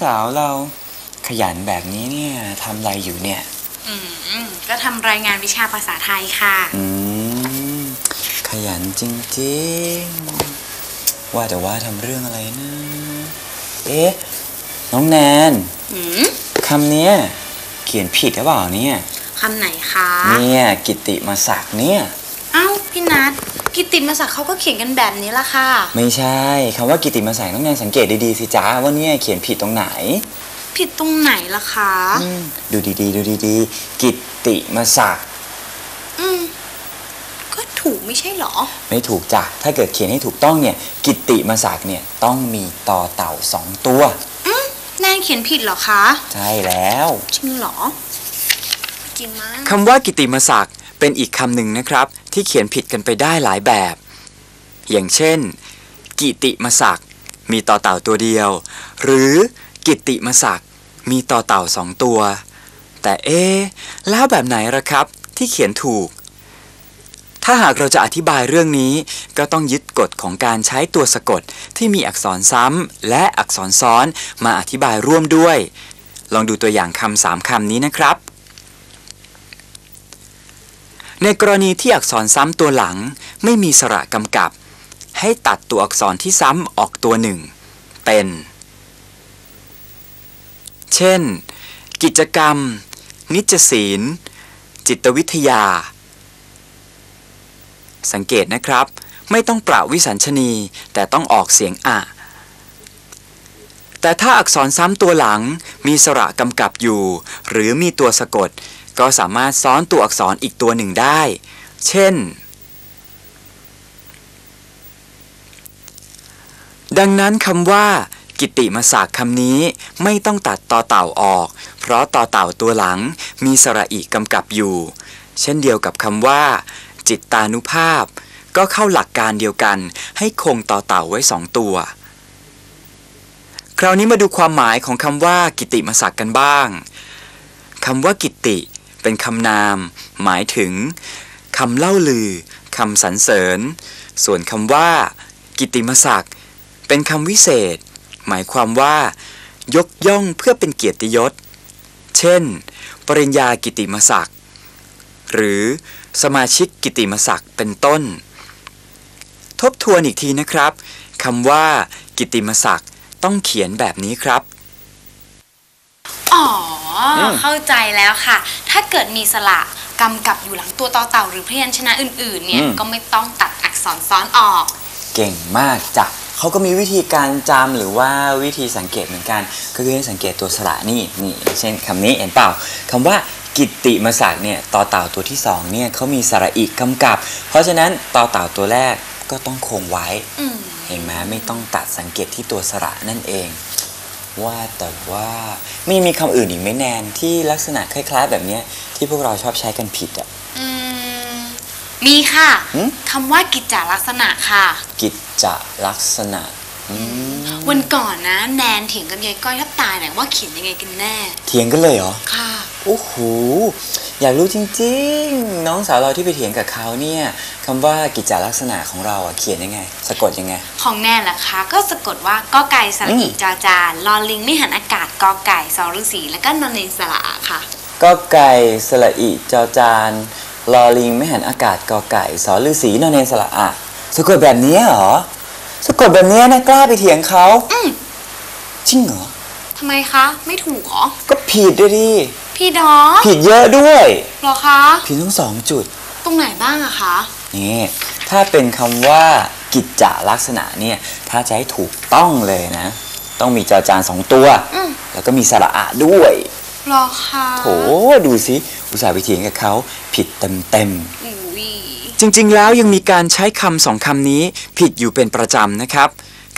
สาวเราขยันแบบนี้เนี่ยทำอะไรอยู่เนี่ย อืมก็ทำรายงานวิชาภาษาไทยค่ะ อืม ขยันจริงๆ ว่าแต่ว่าทำเรื่องอะไรนะ เอ๊ะ น้องแนนอืมคำเนี้ยเขียนผิดหรือเปล่าเนี่ยคำไหนคะ เนี่ยกิตติมาศักดิ์เนี่ย เอ้า พี่นัท กิตติมาศักดิ์เขาก็เขียนกันแบบนี้ละค่ะ ไม่ใช่คำว่ากิตติมาศักดิ์น้องแนนสังเกตดีๆสิจ้าว่าเนี่ยเขียนผิดตรงไหน ผิดตรงไหนล่ะคะอืมดูดีๆ ดูดีๆ กิตติมาศักดิ์อืมก็ถูกไม่ใช่เหรอ ไม่ถูกจ้ะถ้าเกิดเขียนให้ถูกต้องเนี่ย กิตติมาศักดิ์เนี่ยต้องมีต่อเต่าสองตัว อืมแนนเขียนผิดเหรอคะใช่แล้ว จริงเหรอ จริงมั้ง คำว่ากิติมศักดิ์เป็นอีกคำหนึ่งนะครับ ที่เขียนผิดกันไปได้หลายแบบ อย่างเช่น กิติมศักมีต่อเต่าตัวเดียว หรือกิติมศักมีต่อเต่าสองตัว แต่เอ๊ะแล้วแบบไหนละครับที่เขียนถูก ถ้าหากเราจะอธิบายเรื่องนี้ก็ต้องยึดกฎของการใช้ตัวสะกดที่มีอักษรซ้ำและอักษรซ้อนมาอธิบายร่วมด้วย ลองดูตัวอย่างคำสามคำนี้นะครับ ในกรณีที่อักษรซ้ำตัวหลังไม่มีสระกำกับ ให้ตัดตัวอักษรที่ซ้ำออกตัวหนึ่ง เป็น เช่น กิจกรรม นิจศีล จิตวิทยา สังเกตนะครับ ไม่ต้องประวิสัญชนีแต่ต้องออกเสียงอะแต่ถ้าอักษรซ้ำตัวหลังมีสระกำกับอยู่ หรือมีตัวสะกด ก็สามารถซ้อนตัวอักษรอีกตัวหนึ่งได้ เช่น ดังนั้นคำว่า กิติมศักดิ์คำนี้ไม่ต้องตัดต่อเต่าออก เพราะต่อเต่าตัวหลังมีสระอีกกำกับอยู่ เช่นเดียวกับคำว่า จิตตานุภาพ ก็เข้าหลักการเดียวกันให้คงต่อเต่าไว้สองตัวคราวนี้มาดูความหมายของคำว่ากิติมศักดิ์กันบ้าง คำว่ากิติ เป็นคำนาม หมายถึงคำเล่าลือคำสรรเสริญ ส่วนคำว่า กิติมศักดิ์เป็นคำวิเศษ หมายความว่า ยกย่องเพื่อเป็นเกียรติยศ เช่น ปริญญากิติมศักดิ์หรือสมาชิกกิติมศักดิ์เป็นต้น ทบทวนอีกทีนะครับคำว่า กิติมศักดิ์ต้องเขียนแบบนี้ครับ อ๋อ ม เข้าใจแล้วค่ะ ถ้าเกิดมีสระกำกับอยู่หลังตัวต่อเต่าหรือพยัญชนะอื่นๆ เนี่ยก็ไม่ต้องตัดอักษรซ้อนออก เก่งมากจ้ะเขาก็มีวิธีการจำหรือว่าวิธีสังเกตเหมือนกัน ก็คือให้สังเกตตัวสระนี่นี่อย่างเช่นคำนี้เห็นเปล่าคำว่ากิตติมาศักดิ์เนี่ยต่อเต่าตัวที่สองเนี่ยเขามีสระอีกกำกับ เพราะฉะนั้นต่อเต่าตัวแรกก็ต้องคงไว้ อืม เห็นไหมไม่ต้องตัดสังเกตที่ตัวสระนั่นเอง ว่าแต่ว่าไม่มีคำอื่นอีกไหมแนนที่ลักษณะคล้ายๆ แบบเนี้ยที่พวกเราชอบใช้กันผิดอะอืมมีค่ะหืม คำว่ากิจจาลักษณะค่ะ กิจจะลักษณะอืมวันก่อนนะแนนเถียงกับยายก้อยทับตายหน่อยว่าเขียนยังไงกันแน่ เถียงกันเลยเหรอค่ะ โอ้โห อยากรู้จริง ๆ น้องสาวเราที่ไปเถียงกับเขาเนี่ยคำว่ากิจจาลักษณะของเราอะเขียนยังไง สะกดยังไง ของแนนล่ะคะ ก็สะกดว่ากอไก่สระอีอืมจอจานลอลิงไม่หันอากาศกอไก่สอฤษีแล้วก็นอนเนนสระอะค่ะ ก็ไก่สระอิจอจานลอลิงไม่หันอากาศกอไก่สอฤาษีนอนเนนสระอะสะกดแบบนี้เหรอสะกดแบบนี้นะกล้าไปเถียงเขาอืมจริงเหรอทำไมคะ ไม่ถูกเหรอก็ผิดด้วยดิ พี่ดอผิดเยอะด้วยเหรอคะผิดทั้งสองจุด ตรงไหนบ้างอะคะนี่ถ้าเป็นคำว่ากิจจลักษณะเนี่ยถ้าจะให้ถูกต้องเลยนะ ต้องมีจอจานสองตัว อืมแล้วก็มีสระอะด้วยเหรอคะโถดูสิอุตส่าห์ไปเถียงกับเขาผิดเต็มเต็มอุ้ยจริงๆ แล้วยังมีการใช้คำสองคำนี้ผิดอยู่เป็นประจำนะครับ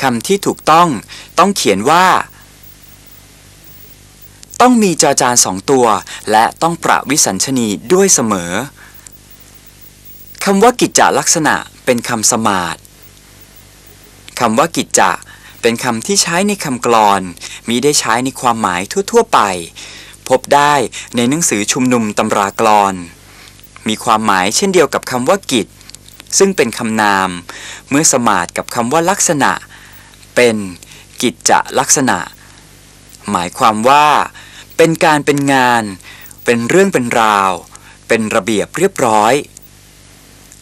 คำที่ถูกต้องต้องเขียนว่า ต้องมีจอจานสองตัว และต้องประวิสัญชนีด้วยเสมอคำว่ากิจจลักษณะเป็นคำสมาดคำว่ากิจจะเป็นคำที่ใช้ในคำกลอนมิได้ใช้ในความหมายทั่ว ๆ ไป พบได้ในหนังสือชุมนุมตำรากลอน มีความหมายเช่นเดียวกับคำว่ากิจ ซึ่งเป็นคำนาม เมื่อสมาดกับคำว่าลักษณะ เป็นกิจจะลักษณะ หมายความว่า เป็นการเป็นงาน เป็นเรื่องเป็นราว เป็นระเบียบเรียบร้อย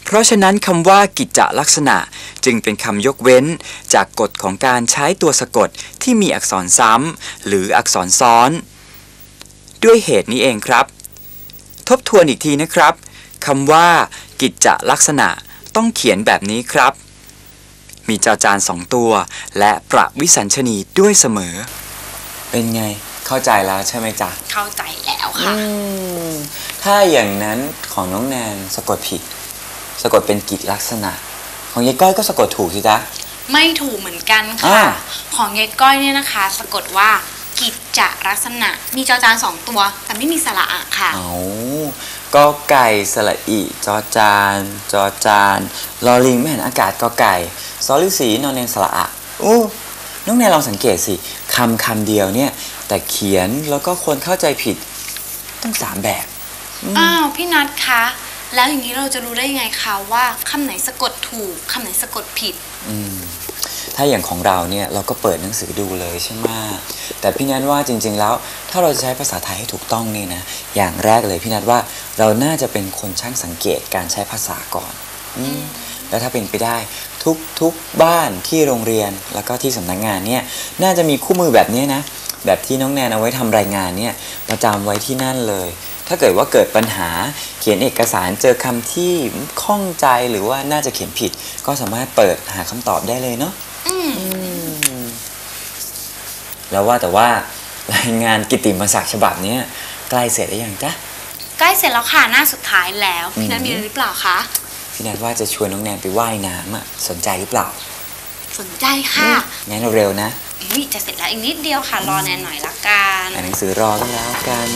เพราะฉะนั้นคำว่ากิจจลักษณะจึงเป็นคำยกเว้น จากกฎของการใช้ตัวสะกดที่มีอักษรซ้ำหรืออักษรซ้อน ด้วยเหตุนี้เองครับ ทบทวนอีกทีนะครับคำว่า กิจจลักษณะต้องเขียนแบบนี้ครับ มีจอจานสองตัว และประวิสัญชนีด้วยเสมอ เป็นไง เข้าใจแล้วใช่ไหมจ๊ะเข้าใจแล้วค่ะอืมถ้าอย่างนั้นของน้องแนนสะกดผิด สะกดเป็นกิจลักษณะ ของยายก้อยก็สะกดถูกสิจ๊ะไม่ถูกเหมือนกันอ่าค่ะ ของยายก้อยเนี่ยนะคะ สะกดว่ากิจจลักษณะ มีจอจานสองตัว แต่ไม่มีสระอะค่ะเอาก็ไก่สระอีจอจาน จอจานลอลิงไม่เห็นอากาศก็ไก่ซอลิสีนอนเนนสระอะอู้น้องแนนลองสังเกตสิ คำคำเดียวเนี่ย แต่เขียนแล้วก็คนเข้าใจผิดต้องสามแบบอ้าวพี่นัทคะแล้วอย่างนี้เราจะรู้ได้ยังไงคะว่าคำไหนสะกดถูกคำไหนสะกดผิดอืมถ้าอย่างของเราเนี่ยเราก็เปิดหนังสือดูเลยใช่ไหมแต่พี่นัทว่าจริง ๆ แล้ว ถ้าเราจะใช้ภาษาไทยให้ถูกต้องเนี่ยนะอย่างแรกเลยพี่นัทว่าเราน่าจะเป็นคนช่างสังเกตการใช้ภาษาก่อนอมแล้วถ้าเป็นไปได้ ทุกทุกบ้านที่โรงเรียนแล้วก็ที่สำนักงานเนี่ยน่าจะมีคู่มือแบบนี้นะ แบบที่น้องแนนเอาไว้ทำรายงานเนี่ยประจำไว้ที่นั่นเลย ถ้าเกิดว่าเกิดปัญหาเขียนเอกสารเจอคำที่ข้องใจหรือว่าน่าจะเขียนผิด ก็สามารถเปิดหาคำตอบได้เลยเนาะอืมแล้วว่าแต่ว่ารายงานกิตติมศักดิ์ฉบับเนี้ยใกล้เสร็จหรือยังจ๊ะ ใกล้เสร็จแล้วค่ะหน้าสุดท้ายแล้ว พี่นัทอืมมีอะไรหรือเปล่าคะ พี่นัทว่าจะชวนน้องแนนไปว่ายน้ำอะสนใจหรือเปล่า สนใจค่ะงั้นเร็วๆนะอุ๊ยจะเสร็จแล้วอีกนิดเดียวค่ะ รอแนนหน่อยละกันอ่านหนังสือรอก็แล้วกัน